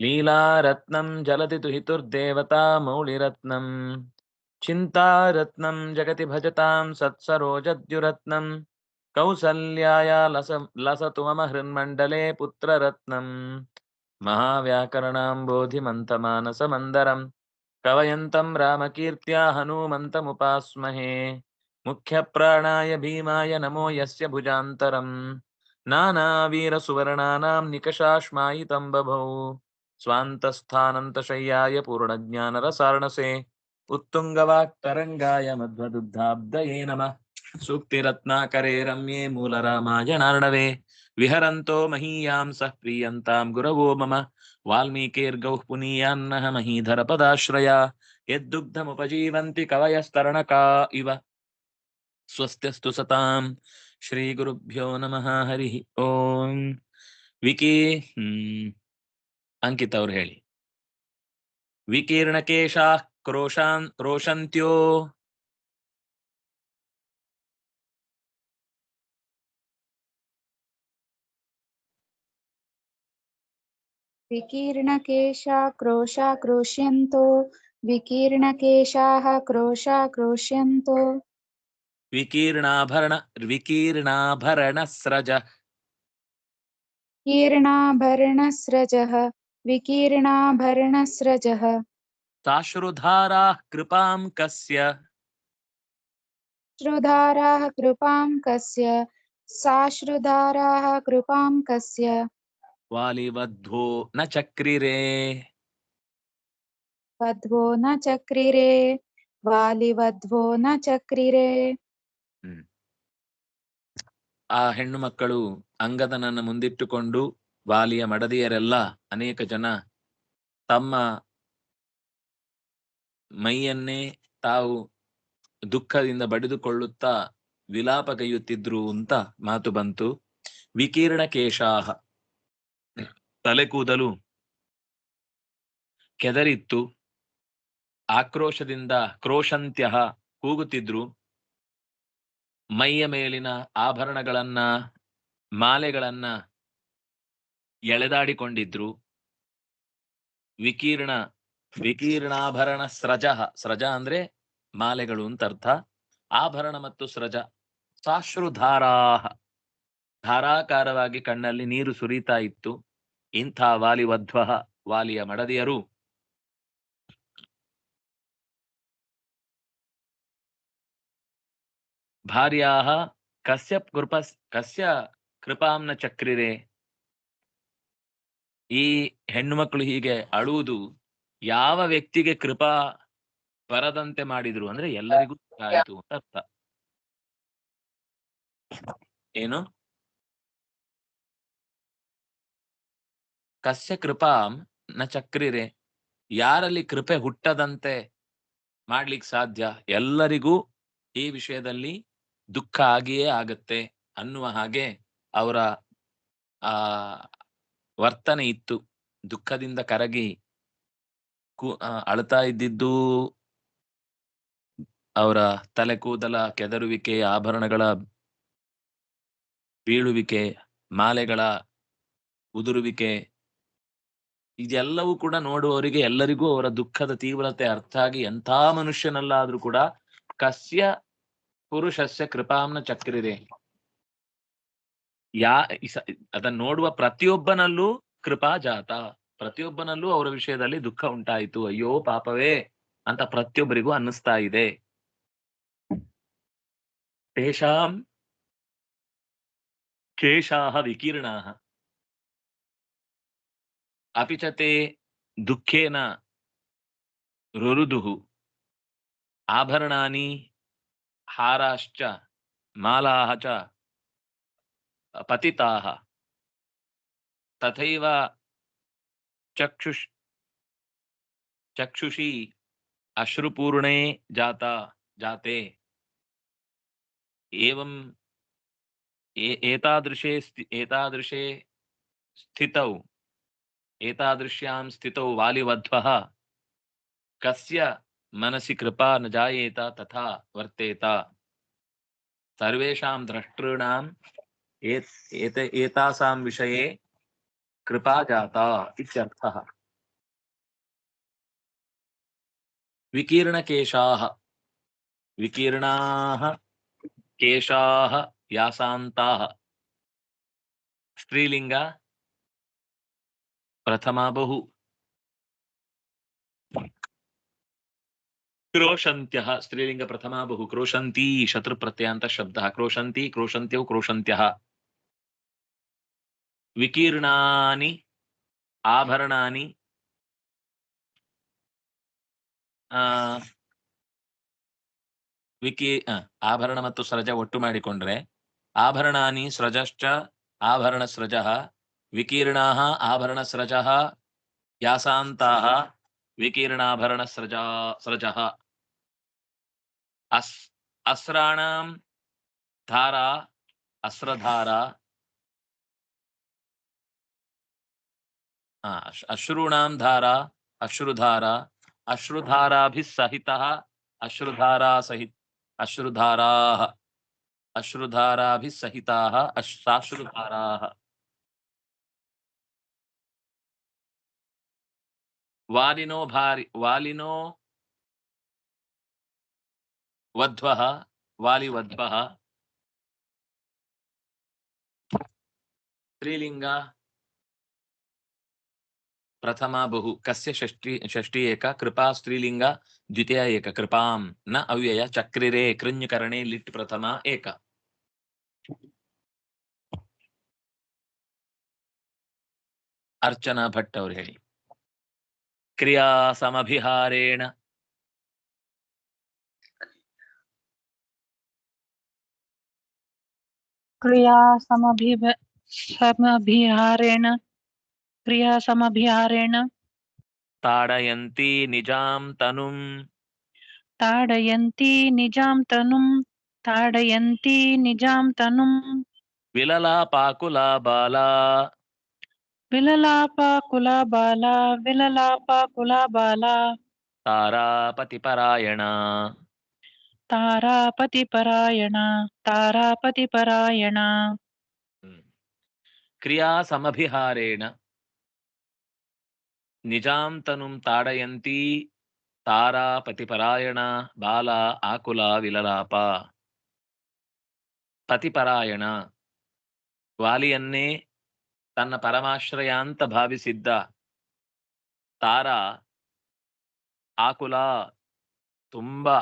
लीलारत्नं जलति दुहितुर्देवता मौलिरत्नं चिन्तारत्नं जगति भजतां सत्सरोजद्युरत्नं कौसल्याया लस लसतु मम हृन्मण्डले पुत्ररत्नं महाव्याकरणाम्बोधिमन्तमानसमन्दरं कवयन्तं रामकीर्त्या हनूमन्तमुपास्महे मुख्यप्राणाय भीमाय नमो यस्य भुजान्तरम् नानावीरसुवर्णानां निकषाश्मायितं बभौ स्वान्तस्थानन्तशय्याय पूर्णज्ञानरसारणसे उत्तुङ्गवाक्तरङ्गाय मध्वदुग्धाब्दये नमः सूक्तिरत्नाकरे रम्ये मूलरामायणार्णवे विहरन्तो महीयां सः प्रीयन्तां गुरवो मम वाल्मीकिर्गौः पुनीयान्नः महीधरपदाश्रया यद्दुग्धमुपजीवन्ति कवयस्तरणका इव स्वस्त्यस्तु सतां श्रीगुरुभ्यो नमः हरिः ओम् विकी ಅಂಕಿತ್ ಅವ್ರು ಹೇಳಿ ವಿಕೀರ್ಣಕೇಶ ಕ್ರೋಶಾನ್ ರೋಷಂತ್ಯೋ विकीर्णकेशा क्रोशा क्रोश्यन्तो विकीर्णकेशाः क्रोशा क्रोश्यन्तो ವಿಕೀರ್ಣಾಭರಣ ವಿಕೀರ್ಣಾಭರಣ ಸ್ರಜ कीर्णाभरणस्रजः विकीर्णाभरणस्रजः ಸಾಶ್ರುಧಾರಾ ಕೃಪಾಂ ಕಸ್ಯ श्रुधाराः कृपां कस्य साश्रुधाराः कृपां कस्य ವಾಲಿವಧ್ವೋ ನ ಚಕ್ರಿರೇ वध्वो न चक्रिरे वालिवध्वो न चक्रिरे ಆ ಹೆಣ್ಣು ಮಕ್ಕಳು ಅಂಗದನನ್ನು ಮುಂದಿಟ್ಟುಕೊಂಡು ವಾಲಿಯ ಮಡದಿಯರೆಲ್ಲ ಅನೇಕ ಜನ ತಮ್ಮ ಮೈಯನ್ನೇ ತಾವು ದುಃಖದಿಂದ ಬಡಿದುಕೊಳ್ಳುತ್ತಾ ವಿಲಾಪಗೈಯುತ್ತಿದ್ರು ಅಂತ ಮಾತು ಬಂತು. ವಿಕೀರ್ಣ ಕೇಶಾಹ. ತಲೆ ಕೂದಲು ಕೆದರಿತ್ತು. ಆಕ್ರೋಶದಿಂದ ಕ್ರೋಶಂತ್ಯ ಕೂಗುತ್ತಿದ್ರು. ಮೈಯ ಮೇಲಿನ ಆಭರಣಗಳನ್ನ, ಮಾಲೆಗಳನ್ನ ಎಳೆದಾಡಿಕೊಂಡಿದ್ರು. ವಿಕೀರ್ಣ ವಿಕೀರ್ಣಾಭರಣ ಸ್ರಜ ಸ್ರಜ ಅಂದ್ರೆ ಮಾಲೆಗಳು ಅಂತ ಅರ್ಥ. ಆಭರಣ ಮತ್ತು ಸ್ರಜ ಸಾಶ್ರುಧಾರಾಹ ಧಾರಾಕಾರವಾಗಿ ಕಣ್ಣಲ್ಲಿ ನೀರು ಸುರಿತಾ ಇತ್ತು. ಇಂಥ ವಾಲಿವಧ್ವ ವಾಲಿಯ ಮಡದಿಯರು. ಭಾರ್ಯಾಹ ಕಸ್ಯ ಕೃಪ ಕಸ್ಯ ಕೃಪಾಂನ ಚಕ್ರಿರೆ. ಈ ಹೆಣ್ಣು ಮಕ್ಕಳು ಹೀಗೆ ಅಳುವುದು ಯಾವ ವ್ಯಕ್ತಿಗೆ ಕೃಪಾ ಬರದಂತೆ ಮಾಡಿದ್ರು ಅಂದ್ರೆ ಎಲ್ಲರಿಗೂ ಆಯ್ತು ಅಂತ ಅರ್ಥ. ಏನು? ಕಸ್ಯ ಕೃಪಾಂ ನ ಚಕ್ರಿರೆ. ಯಾರಲ್ಲಿ ಕೃಪೆ ಹುಟ್ಟದಂತೆ ಮಾಡ್ಲಿಕ್ಕೆ ಸಾಧ್ಯ? ಎಲ್ಲರಿಗೂ ಈ ವಿಷಯದಲ್ಲಿ ದುಃಖ ಆಗಿಯೇ ಆಗತ್ತೆ ಅನ್ನುವ ಹಾಗೆ ಅವರ, ಆ ವರ್ತನೆ ಇತ್ತು. ದುಃಖದಿಂದ ಕರಗಿ ಅಳತಾ ಇದ್ದಿದ್ದು ಅವರ ತಲೆ ಕೂದಲ, ಕೆದರುವಿಕೆ, ಆಭರಣಗಳ ಬೀಳುವಿಕೆ, ಮಾಲೆಗಳ ಉದುರುವಿಕೆ ಇದೆಲ್ಲವೂ ಕೂಡ ನೋಡುವವರಿಗೆ ಎಲ್ಲರಿಗೂ ಅವರ ದುಃಖದ ತೀವ್ರತೆ ಅರ್ಥ ಆಗಿ ಎಂಥ ಮನುಷ್ಯನಲ್ಲಾದ್ರೂ ಕೂಡ ಕಸ್ಯ ಪುರುಷಸ್ಯ ಕೃಪಾಂನ ಚಕ್ರಿದೆ. ಯಾ ಅದನ್ನ ನೋಡುವ ಪ್ರತಿಯೊಬ್ಬನಲ್ಲೂ ಕೃಪಾ ಜಾತ ಪ್ರತಿಯೊಬ್ಬನಲ್ಲೂ ಅವರ ವಿಷಯದಲ್ಲಿ ದುಃಖ ಉಂಟಾಯಿತು. ಅಯ್ಯೋ ಪಾಪವೇ ಅಂತ ಪ್ರತಿಯೊಬ್ಬರಿಗೂ ಅನ್ನಿಸ್ತಾ ಇದೆ. ತೇಷಾಂ ಕೇಶಾಹ ವಿಕೀರ್ಣಾ ಅಪಿಚತೆ ದುಃಖೇನ ರುರುದುಹು. ಆಭರಣಾನಿ ಹಾರಾಶ್ಚ, ಮಾಲಾಹ ಚ. पतिताः। तथैव चक्षुष, चक्षुषी अश्रुपूर्णे जाता, जाते। एवं एतादृशे एतादृशे स्थितौ, एतादृश्यां स्थितौ वालिवध्वः, कस्य मनसि कृपा न जायेत तथा वर्तेत। सर्वेषां द्रष्टॄणाम् एत एतासां विषये कृपा जाता इत्यर्थः। विकीर्णकेशाः। विकीर्णाः केशाः यासान्ताः। स्त्रीलिङ्ग। प्रथमा बहु। क्रोशन्त्यः। स्त्रीलिङ्गप्रथमा बहु। क्रोशन्ती शत्रुप्रत्ययान्तः शब्दः। क्रोशन्ती, क्रोशन्त्यौ, क्रोशन्त्यः। ವಿಕೀರ್ಣಾನಿ ಆಭರಣಾನಿ ಆ ವಿಕಿ ಆ, ಆಭರಣ ಮತ್ತು ಸ್ರಜ ಒಟ್ಟು ಮಾಡಿಕೊಂಡ್ರೆ ಆಭರಣಾನಿ ಸ್ರಜಶ್ಚ ಆಭರಣ ಸ್ರಜಃ ವಿಕೀರ್ಣಾಃ ಆಭರಣ ಸ್ರಜಃ ಯಾಸಾಂತಾಃ ವಿಕೀರ್ಣಾಭರಣ ಸ್ರಜಾ ಸ್ರಜಃ ಅಸ್ ಅಸ್ರಾಣಾಂ ಧಾರಾ ಅಸ್ರಧಾರಾ अश्रूणाम धारा, अश्रुधारा, अश्रुधाराभिसहित अश्रुधारा सहित अश्रुधारा, अश्रुधाराभिसहिता, अश्राश्रुधारा। वालिनो भारी, वालिनो वध्वः, वालिवध्वः। स्त्रीलिंगा प्रथमा बहु कस्य षष्टि षष्टि एक कृपा स्त्रीलिंग द्वितीय एक कृपां न अव्यय चक्रिरे कृञ्करणे लिट् प्रथमा एक अर्चना भट्ट ಅವ್ರು ಹೇಳಿ ಕ್ರಿಯಾ ಸಮಭಿಹಾರೇಣ क्रिया समभिभ क्रियासमभिहारेण ताडयन्ति निजां तनुं ताडयन्ति निजां तनुं ताडयन्ति निजां तनुं विललापाकुला बाला विललापाकुला बाला विललापाकुला बाला तारापतिपरायणा తారాపతిపరాయణ తారాపతిపరాయణ క్రియా సమభిహారేణ ನಿಜಾಂ ತನುಂ ತಾಡಯಂತಿ ತಾರಾ ಪತಿಪರಾಯಣ ಬಾಲ ಆಕುಲ ವಿಲಲಾಪ. ಪತಿಪರಾಯಣ. ವಾಲಿಯನ್ನೇ ತನ್ನ ಪರಮಾಶ್ರಯ ಅಂತ ಭಾವಿಸಿದ್ದ ತಾರಾ ಆಕುಲ ತುಂಬ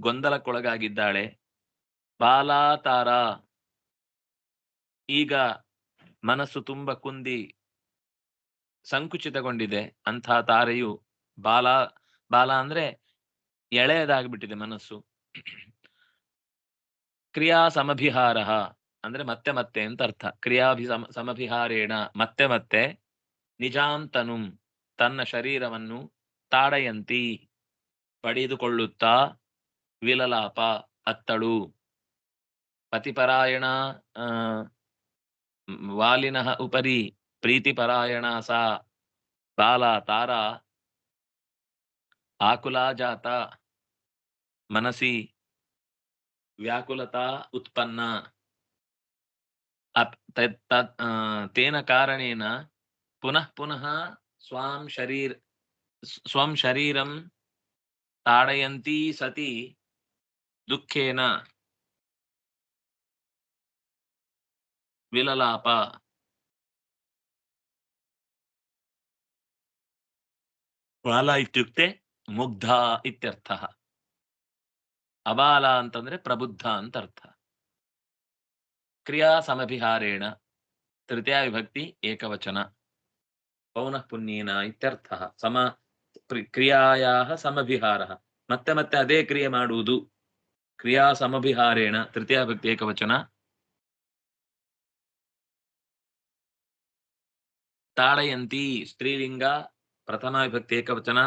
ಗೊಂದಲಕ್ಕೊಳಗಾಗಿದ್ದಾಳೆ. ಬಾಲಾ ತಾರಾ. ಈಗ ಮನಸ್ಸು ತುಂಬ ಕುಂದಿ ಸಂಕುಚಿತಗೊಂಡಿದೆ. ಅಂಥ ತಾರೆಯು ಬಾಲ ಬಾಲ ಅಂದ್ರೆ ಎಳೆಯದಾಗ್ಬಿಟ್ಟಿದೆ ಮನಸ್ಸು. ಕ್ರಿಯಾ ಸಮಭಿಹಾರ ಅಂದ್ರೆ ಮತ್ತೆ ಮತ್ತೆ ಅಂತ ಅರ್ಥ. ಕ್ರಿಯಾಭಿ ಸಮ, ಸಮಭಿಹಾರೇಣ ಮತ್ತೆ ಮತ್ತೆ ನಿಜಾಂತನುಂ ತನ್ನ ಶರೀರವನ್ನು ತಾಡಯಂತಿ ಪಡೆದುಕೊಳ್ಳುತ್ತಾ ವಿಲಲಾಪ ಅತ್ತಳು. ಪತಿಪರಾಯಣ ವಾಲಿನಃ ಉಪರಿ ಪ್ರೀತಿಪರಾಯಣ ಸಾ తాల తార ఆకులా జాత మనసి వ్యాకులత ఉత్పన్న. తేన కారణేన పునః పునః స్వాం శరీర స్వం శరీరం తాడయంతి సతి దుఃఖేన. విలలాప. ಬಾಲ ಇತ್ಯುಕ್ತೆ ಮುಗ್ಧ ಇತ್ಯರ್ಥ. ಅಬಾಲ ಅಂತಂದ್ರೆ ಪ್ರಬುದ್ಧ ಅಂತ ಅರ್ಥ ಕ್ರಿಯಾ ಸಮಭಿಹಾರೇಣ ತೃತೀಯ ವಿಭಕ್ತಿ ಏಕವಚನ ಪೌನಃ ಪುಣ್ಯೇನ ಇತ್ಯರ್ಥ. ಸಮ ಕ್ರಿಯಾಯ ಸಮಭಿಹಾರ. ಮತ್ತೆ ಮತ್ತೆ ಅದೇ ಕ್ರಿಯೆ ಮಾಡುವುದು. ಕ್ರಿಯಾ ಸಮಭಿಹಾರೇಣ ತೃತೀಯ ವಿಭಕ್ತಿ ಏಕವಚನ. ತಾಳಯಂತಿ, ಸ್ತ್ರೀಲಿಂಗ ಪ್ರಥಮ ವಿಭಕ್ತಿ ಏಕವಚನ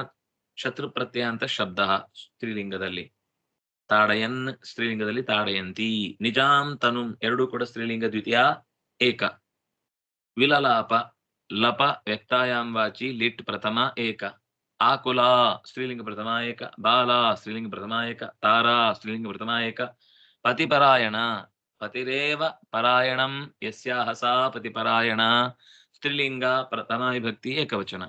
ಶತ್ರು ಪ್ರತ್ಯಯ ಅಂತ ಶಬ್ದ ಸ್ತ್ರೀಲಿಂಗದಲ್ಲಿ. ತಾಡಯನ್ ಸ್ತ್ರೀಲಿಂಗದಲ್ಲಿ ತಾಡಯಂತಿ. ನಿಜಾಂ ತನುಂ ಎರಡೂ ಕೂಡ ಸ್ತ್ರೀಲಿಂಗ ದ್ವಿತೀಯ ಏಕ. ವಿಲಲಾಪ ಲಪ ವ್ಯಕ್ತಾಯಾಂ ವಾಚಿ ಲಿಟ್ ಪ್ರಥಮ ಏಕ. ಆಕುಲ ಸ್ತ್ರೀಲಿಂಗ ಪ್ರಥಮ ಏಕ. ಬಾಲ ಸ್ತ್ರೀಲಿಂಗ ಪ್ರಥಮ ಏಕ. ತಾರಾ ಸ್ತ್ರೀಲಿಂಗ ಪ್ರಥಮ ಏಕ. ಪತಿಪರಾಯಣ ಪತಿರೇವ ಪರಾಯಣಂ ಯಸ್ಯಾಹ ಪತಿಪರಾಯಣ. ಸ್ತ್ರೀಲಿಂಗ ಪ್ರಥಮ ವಿಭಕ್ತಿ ಏಕವಚನ.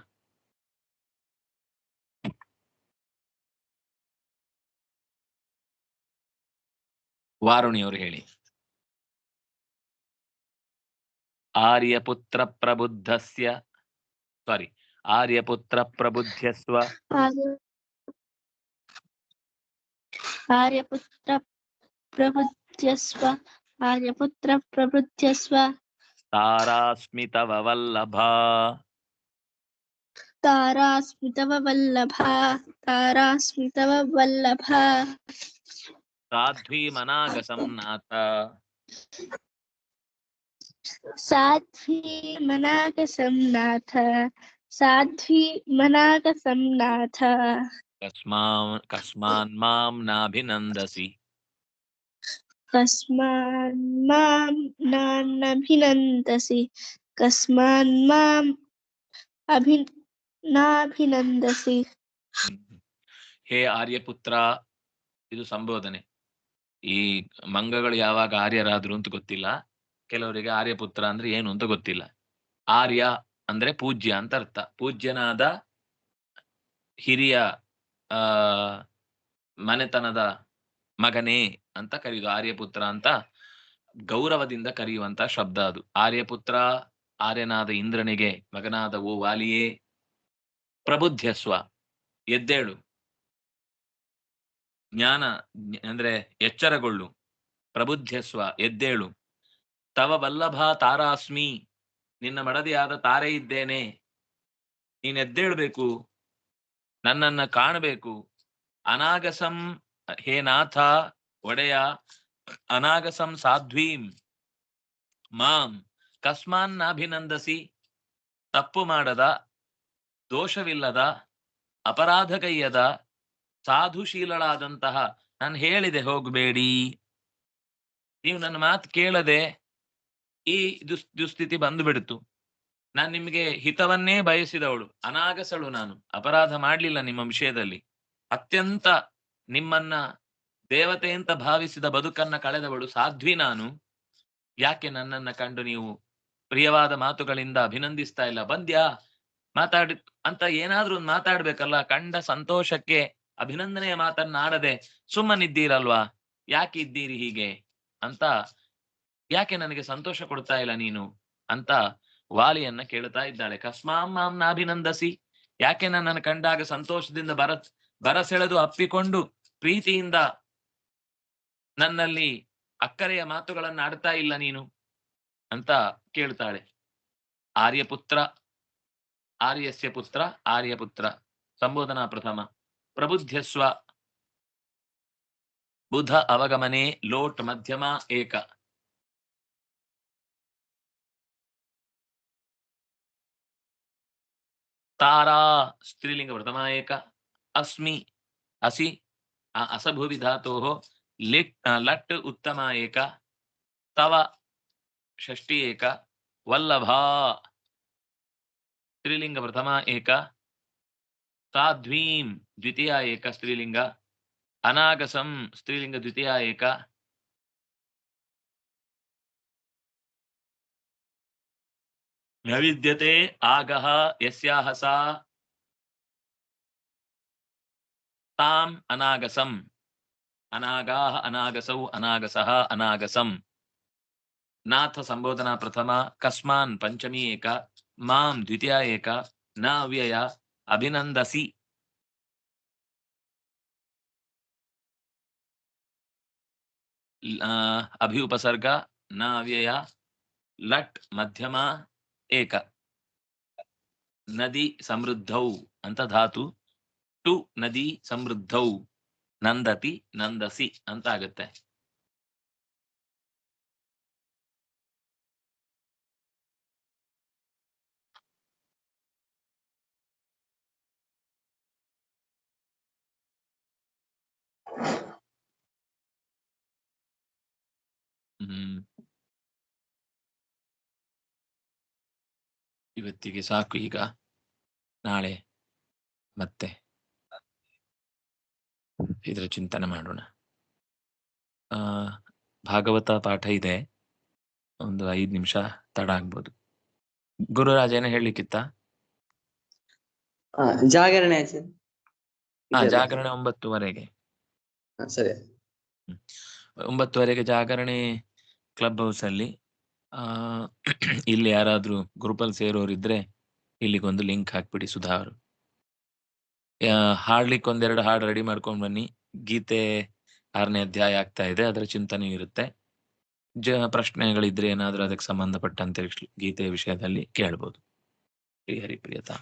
ವಾರುಣಿಯವರು ಹೇಳಿ ಆರ್ಯಪುತ್ರ ಪ್ರಬುದ್ಧಸ್ಯ ಸಾರಿ ಆರ್ಯಪುತ್ರ ಪ್ರಬುದ್ಧಸ್ವ ಆರ್ಯ ಆರ್ಯಪುತ್ರ ಪ್ರಬುದ್ಧಸ್ವ ಆರ್ಯಪುತ್ರ ಪ್ರಬುದ್ಧಸ್ವ ತಾರಾಸ್ಮಿತವ ವಲ್ಲಭ ತಾರಾಸ್ಮಿತವ ವಲ್ಲಭ ತಾರಾಸ್ಮಿತವ ವಲ್ಲಭ ಸಾಧ್ವಿ ಮನಾಗಸಂ ನಾಥ ಸಾಧ್ವಿ ಮನಾಗ ಸಂನಾಥ ಸಾಧ್ವಿ ಮನಾಗ ಸಂನಾಥ ಕಸ್ಮಾ ಕಸ್ಮಾನ್ ಮಾಂ ನಾಭಿನಂದಸಿ ಕಸ್ಮಾನ್ ಮಾಂ ನಾನಭಿನಂದಸಿ ಕಸ್ಮಾನ್ ಮಾಂ ಅಭಿ ನಾಭಿನಂದಸಿ ಹ್ಮ್. ಹೇ ಆರ್ಯಪುತ್ರ ಇದು ಸಂಬೋಧನೆ ಈ ಮಂಗಗಳು ಯಾವಾಗ ಆರ್ಯರಾದ್ರು ಅಂತ ಗೊತ್ತಿಲ್ಲ. ಕೆಲವರಿಗೆ ಆರ್ಯಪುತ್ರ ಅಂದ್ರೆ ಏನು ಅಂತ ಗೊತ್ತಿಲ್ಲ. ಆರ್ಯ ಅಂದ್ರೆ ಪೂಜ್ಯ ಅಂತ ಅರ್ಥ. ಪೂಜ್ಯನಾದ ಹಿರಿಯ, ಆ, ಮನೆತನದ ಮಗನೇ ಅಂತ ಕರೆಯುದು. ಆರ್ಯಪುತ್ರ ಅಂತ ಗೌರವದಿಂದ ಕರೆಯುವಂತ ಶಬ್ದ ಅದು. ಆರ್ಯಪುತ್ರ ಆರ್ಯನಾದ ಇಂದ್ರನಿಗೆ ಮಗನಾದ ಓ ವಾಲಿಯೇ ಪ್ರಬುದ್ಧಸ್ವ. ಎದ್ದೇಳು. ಜ್ಞಾನ ಅಂದ್ರೆ ಎಚ್ಚರಗೊಳ್ಳು, ಪ್ರಬುದ್ಧಸ್ವ, ಎದ್ದೇಳು. ತವ ವಲ್ಲಭ ತಾರಾಸ್ಮಿ, ನಿನ್ನ ಮಡದಿಯಾದ ತಾರೆ ಇದ್ದೇನೆ. ನೀನ್ ಎದ್ದೇಳ್ಬೇಕು, ನನ್ನನ್ನ ಕಾಣಬೇಕು. ಅನಾಗಸಂ, ಹೇ ನಾಥ, ಒಡೆಯ, ಅನಾಗಸಂ ಸಾಧ್ವೀಂ. ಮಾಂ, ಕಸ್ಮಾನ್ ಅಭಿನಂದಸಿ ತಪ್ಪು ಮಾಡದ, ದೋಷವಿಲ್ಲದ ಅಪರಾಧಗೈಯದ ಸಾಧುಶೀಲಳಾದಂತಹ ನಾನು ಹೇಳಿದೆ ಹೋಗಬೇಡಿ. ನೀವು ನನ್ನ ಮಾತು ಕೇಳದೆ ಈ ದುಸ್, ದುಸ್ಥಿತಿ ಬಂದುಬಿಡ್ತು. ನಾನು ನಿಮಗೆ ಹಿತವನ್ನೇ ಬಯಸಿದವಳು, ಅನಾಗಸಳು ನಾನು, ಅಪರಾಧ ಮಾಡಲಿಲ್ಲ ನಿಮ್ಮ ವಿಷಯದಲ್ಲಿ. ಅತ್ಯಂತ ನಿಮ್ಮನ್ನ ದೇವತೆ ಅಂತ ಭಾವಿಸಿದ ಬದುಕನ್ನ ಕಳೆದವಳು ಸಾಧ್ವಿ ನಾನು. ಯಾಕೆ ನನ್ನನ್ನ ಕಂಡು ನೀವು ಪ್ರಿಯವಾದ ಮಾತುಗಳಿಂದ ಅಭಿನಂದಿಸ್ತಾ ಇಲ್ಲ? ಬಂದ್ಯಾ? ಮಾತಾಡಿ, ಅಂತ ಏನಾದ್ರೂ ಒಂದು ಮಾತಾಡ್ಬೇಕಲ್ಲ, ಕಂಡ ಸಂತೋಷಕ್ಕೆ ಅಭಿನಂದನೆಯ ಮಾತನ್ನಾಡದೆ ಸುಮ್ಮನಿದ್ದೀರಲ್ವಾ? ಯಾಕೆ ಇದ್ದೀರಿ ಹೀಗೆ? ಅಂತ ಯಾಕೆ ನನಗೆ ಸಂತೋಷ ಕೊಡ್ತಾ ಇಲ್ಲ ನೀನು? ಅಂತ ವಾಲಿಯನ್ನ ಕೇಳ್ತಾ ಇದ್ದಾಳೆ. ಕಸ್ಮಾಂ ಮಾಂ ನಾಭಿನಂದಸಿ. ಯಾಕೆ ನನ್ನನ್ನು ಕಂಡಾಗ ಸಂತೋಷದಿಂದ ಬರ ಬರಸೆಳೆದು ಅಪ್ಪಿಕೊಂಡು ಪ್ರೀತಿಯಿಂದ ನನ್ನಲ್ಲಿ ಅಕ್ಕರೆಯ ಮಾತುಗಳನ್ನ ಆಡ್ತಾ ಇಲ್ಲ ನೀನು? ಅಂತ ಕೇಳ್ತಾಳೆ. ಆರ್ಯಪುತ್ರ, ಆರ್ಯಸ್ಯ ಪುತ್ರ, ಆರ್ಯಪುತ್ರ. ಸಂಬೋಧನಾ ಪ್ರಥಮ. प्रबुध्यस्व बुध अवगमने लोट मध्यमा एक। तारा स्त्रीलिंग प्रथमा एक। अस्मि असि असभुवि धातोः लट लट् उत्तमा एक। तव षष्टि एक। वल्लभा स्त्रीलिंग प्रथमा एक। తాధ్వీం ద్వితీయ ఏక స్త్రీలింగ అనాగసం స్త్రీలింగ ద్వితీయ ఏక. నవిద్యతే ఆగహ యస్యాహ సా. తాం అనాగసం. అనాగాహ అనాగసౌ అనాగసః అనాగసం. నాథ సంబోధన ప్రథమ కస్మాన్ పంచమీ ఏక మాం ద్వితీయ ఏక నా అవ్యయ ಏಕ ನ ಅವ್ಯಯ ಅಭಿನಂದಸಿ ಲ- ಆ, ಅಭಿ ಉಪಸರ್ಗ ನ ಅವ್ಯಯ ಲಟ್ ಮಧ್ಯಮ ಏಕ ನದಿ ಸಮೃದ್ಧೌ ಅಂತ ಧಾತು ಟು ನದಿ ಸಮೃದ್ಧೌ ನಂದತಿ ನಂದಸಿ ಅಂತ ಆಗುತ್ತೆ ಹ್ಮ್. ಇವತ್ತಿಗೆ ಸಾಕು ಈಗ. ನಾಳೆ ಮತ್ತೆ ಇದರ ಚಿಂತನೆ ಮಾಡೋಣ. ಆ ಭಾಗವತ ಪಾಠ ಇದೆ. ಒಂದು ಐದು ನಿಮಿಷ ತಡ ಆಗ್ಬೋದು. ಗುರುರಾಜ ಏನ ಹೇಳಲಿಕ್ಕಿತ್ತ? ಜಾಗರಣೆ ಜಾಗರಣೆ ಒಂಬತ್ತುವರೆಗೆ. ಸರಿ. ಒಂಬತ್ತುವರೆಗೆ ಜಾಗರಣೆ ಕ್ಲಬ್ ಹೌಸ್ ಅಲ್ಲಿ ಇಲ್ಲಿ ಯಾರಾದ್ರೂ ಗ್ರೂಪ್ ಅಲ್ಲಿ ಸೇರೋರಿದ್ರೆ ಇಲ್ಲಿಗೊಂದು ಲಿಂಕ್ ಹಾಕ್ಬಿಡಿ ಸುಧಾ ಅವರು ಹಾಡ್ಲಿಕ್ಕೆ ಒಂದೆರಡು ಹಾಡು ರೆಡಿ ಮಾಡ್ಕೊಂಡ್ ಬನ್ನಿ. ಗೀತೆ ಆರನೇ ಅಧ್ಯಾಯ ಆಗ್ತಾ ಇದೆ, ಅದರ ಚಿಂತನೆ ಇರುತ್ತೆ. ಜ, ಪ್ರಶ್ನೆಗಳಿದ್ರೆ ಏನಾದ್ರೂ ಅದಕ್ಕೆ ಸಂಬಂಧಪಟ್ಟಂತೆ ಗೀತೆಯ ವಿಷಯದಲ್ಲಿ ಕೇಳ್ಬೋದು. ಹರಿಪ್ರಿಯತಾ.